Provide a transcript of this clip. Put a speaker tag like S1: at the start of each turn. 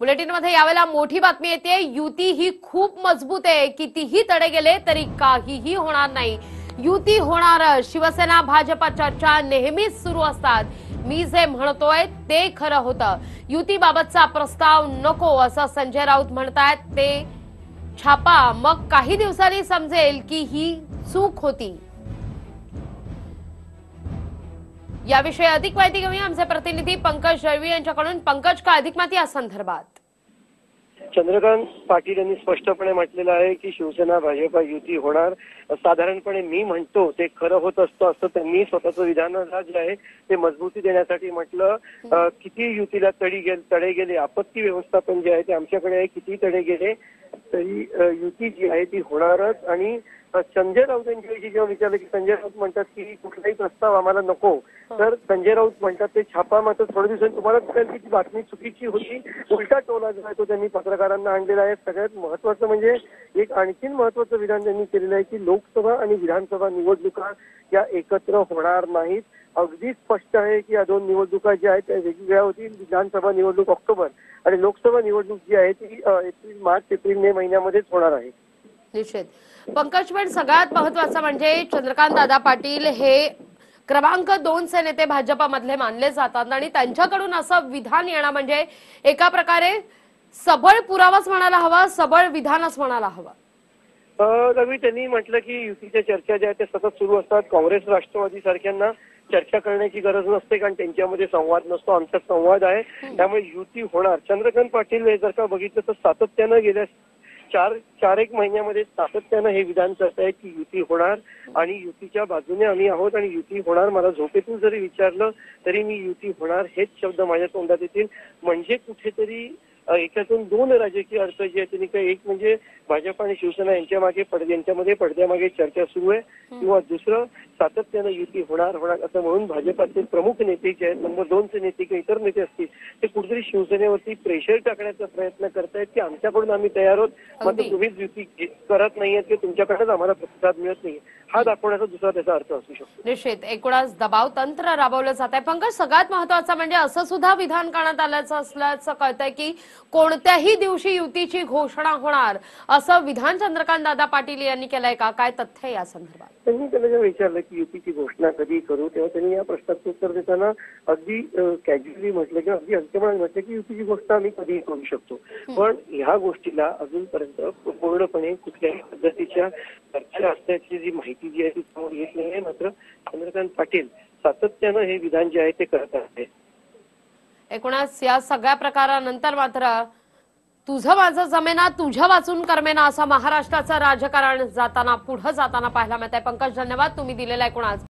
S1: बुलेटिनमध्ये यावेळेला मोठी बातमी येते. युती ही खूप मजबूत आहे. कितीही तडे गेले तरी काहीही होणार नाही. युती होणार. शिवसेना भाजपा चर्चा नेहमीच सुरू असतात. मी जे म्हणतोय ते खरं होतं. युतीबाबतचा प्रस्ताव नको असं संजय राऊत म्हणतायत. ते छापा. मग काही दिवसांनी समजेल की ही चूक होती. याविषयी अधिक माहिती घेऊया. आमचे प्रतिनिधी पंकज जळवी यांच्याकडून. पंकज का अधिक माहिती या संदर्भात?
S2: चंद्रकांत पाटील यांनी स्पष्टपणे म्हटलेलं आहे की शिवसेना भाजपा युती होणार. साधारणपणे मी म्हणतो ते खरं होत असतं असं त्यांनी स्वतःचं विधान जे आहे ते मजबूती देण्यासाठी म्हटलं. किती युतीला तडी गेले तडे गेले आपत्ती व्यवस्थापन जे आहे ते आमच्याकडे आहे किती तडे गेले तरी युती जी आहे ती होणारच. आणि संजय राऊत यांच्याविषयी जेव्हा विचारलं की संजय राऊत म्हणतात की कुठलाही प्रस्ताव आम्हाला नको तर संजय राऊत म्हणतात ते छापा मात्र थोड्या दिवसांनी तुम्हाला कळेल की ती बातमी चुकीची होती. उलटा टोला जो आहे तो त्यांनी पत्रकारांना आणलेला आहे. सगळ्यात महत्वाचं म्हणजे एक आणखीन महत्वाचं विधान त्यांनी केलेलं आहे की लोकसभा आणि विधानसभा निवडणुका या एकत्र होणार नाहीत. अगदी स्पष्ट आहे की या दोन निवडणुका ज्या आहेत त्या वेगवेगळ्या होतील. विधानसभा निवडणूक ऑक्टोबर आणि लोकसभा निवडणूक जी आहे ती एप्रिल मार्च एप्रिल मे महिन्यामध्येच होणार आहे.
S1: निश्चित. पंकज पण सगळ्यात महत्वाचं म्हणजे चंद्रकांत दादा पाटील हे क्रमांक दोनचे नेते भाजपामधले मानले जातात आणि त्यांच्याकडून असं विधान येणं म्हणजे एका प्रकारे सबळ पुरावाच म्हणायला हवा सबळ विधानच म्हणायला हवं.
S2: रवी त्यांनी म्हटलं की युतीच्या चर्चा ज्या आहेत त्या सतत सुरू असतात. काँग्रेस राष्ट्रवादी सारख्यांना चर्चा करण्याची गरज नसते कारण त्यांच्यामध्ये संवाद नसतो आमचा संवाद आहे. त्यामुळे युती होणार. चंद्रकांत पाटील हे जर का बघितलं तर सातत्यानं गेल्या चार चार एक महिन्यामध्ये सातत्यानं हे विधान करतायत की युती होणार आणि युतीच्या बाजूने आम्ही आहोत आणि युती होणार. मला झोपेतून जरी विचारलं तरी मी युती होणार हेच शब्द माझ्या तोंडात येतील. म्हणजे कुठेतरी याच्यातून दोन राजकीय अर्थ जे आहेत त्यांनी एक म्हणजे भाजप आणि शिवसेना यांच्या मागे पडद्या यांच्यामध्ये पडद्यामागे चर्चा सुरू आहे. किंवा दुसरं सातत्यानं युती होणार होणार असं म्हणून भाजपाचे प्रमुख नेते जे आहेत नंबर दोनचे नेते किंवा इतर नेते असतील ते कुठेतरी शिवसेनेवरती प्रेशर टाकण्याचा प्रयत्न करतायत की आमच्याकडून आम्ही तयार आहोत. मात्र. तुम्हीच युती करत नाहीयेत की तुमच्याकडेच आम्हाला प्रतिसाद मिळत नाहीये. हा दाखवण्याचा दुसरा त्याचा अर्थ असू शकतो.
S1: निश्चित. एकूणच दबाव तंत्र राबवलं जात आहे पंकज सगळ्यात महत्वाचं म्हणजे असं सुद्धा विधान करण्यात आल्याचं असल्याचं कळतंय की कोणत्याही दिवशी युतीची घोषणा होणार असं विधान चंद्रकांत दादा पाटील यांनी केलंय का? काय तथ्य आहे या संदर्भात?
S2: त्यांनी त्याला जेव्हा विचारलं की युतीची घोषणा कधी करू तेव्हा त्यांनी या प्रश्नाचं उत्तर देताना अगदी कॅज्युअली म्हटलं किंवा अगदी हलकेपणाने म्हटलं की युतीची घोषणा आम्ही कधीही करू शकतो. पण ह्या गोष्टीला अजूनपर्यंत पूर्णपणे कुठल्याही पद्धतीच्या चर्चा असल्याची जी माहिती जी आहे ती समोर येत नाहीये मात्र चंद्रकांत पाटील सातत्यानं हे विधान जे आहे ते करत आहे
S1: एकूणच या सगळ्या प्रकारानंतर मात्र तुझं माझं जमेना तुझ्या वाचून करमेना असं महाराष्ट्राचं राजकारण जाताना पुढं जाताना पाहायला मिळत आहे पंकज धन्यवाद. तुम्ही दिलेला एकूणच